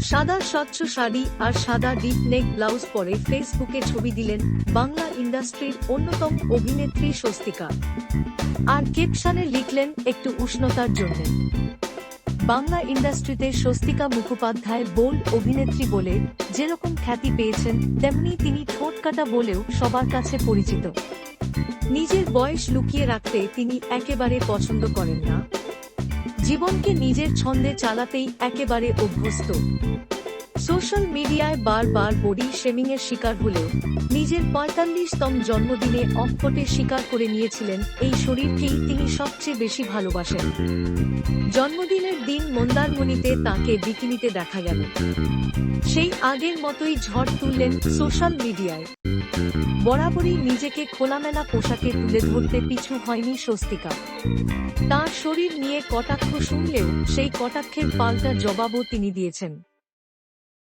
সাদা স্বচ্ছ শাড়ি আর সাদা ডিপ নেক ব্লাউজ পরে ফেসবুকে ছবি দিলেন বাংলা ইন্ডাস্ট্রির অন্যতম অভিনেত্রী স্বস্তিকা। আর ক্যাপশনে লিখলেন, একটু উষ্ণতার জন্য। বাংলা ইন্ডাস্ট্রিতে স্বস্তিকা মুখোপাধ্যায় বোল্ড অভিনেত্রী বলে যেরকম খ্যাতি পেয়েছেন, তেমনি তিনি ঠোঁটকাটা বলেও সবার কাছে পরিচিত। নিজের বয়স লুকিয়ে রাখতে তিনি একেবারে পছন্দ করেন না। জীবনকে নিজের ছন্দে চালাতেই একেবারে অভ্যস্ত। সোশ্যাল মিডিয়ায় বারবার বডি শেমিং এর শিকার হলেও নিজের পঁয়তাল্লিশতম জন্মদিনে অকপটে স্বীকার করে নিয়েছিলেন এই শরীরকেই তিনি সবচেয়ে বেশি ভালোবাসেন। জন্মদিনের দিন মন্দারমণিতে তাকে বিকিনিতে দেখা গেল। সেই আগের মতোই ঝড় তুললেন সোশ্যাল মিডিয়ায়। বরাবরই নিজেকে খোলামেলা পোশাকে তুলে ধরতে পিছু হয়নি স্বস্তিকা। তার শরীর নিয়ে কটাক্ষ শুনলেও সেই কটাক্ষের পাল্টা জবাবও তিনি দিয়েছেন।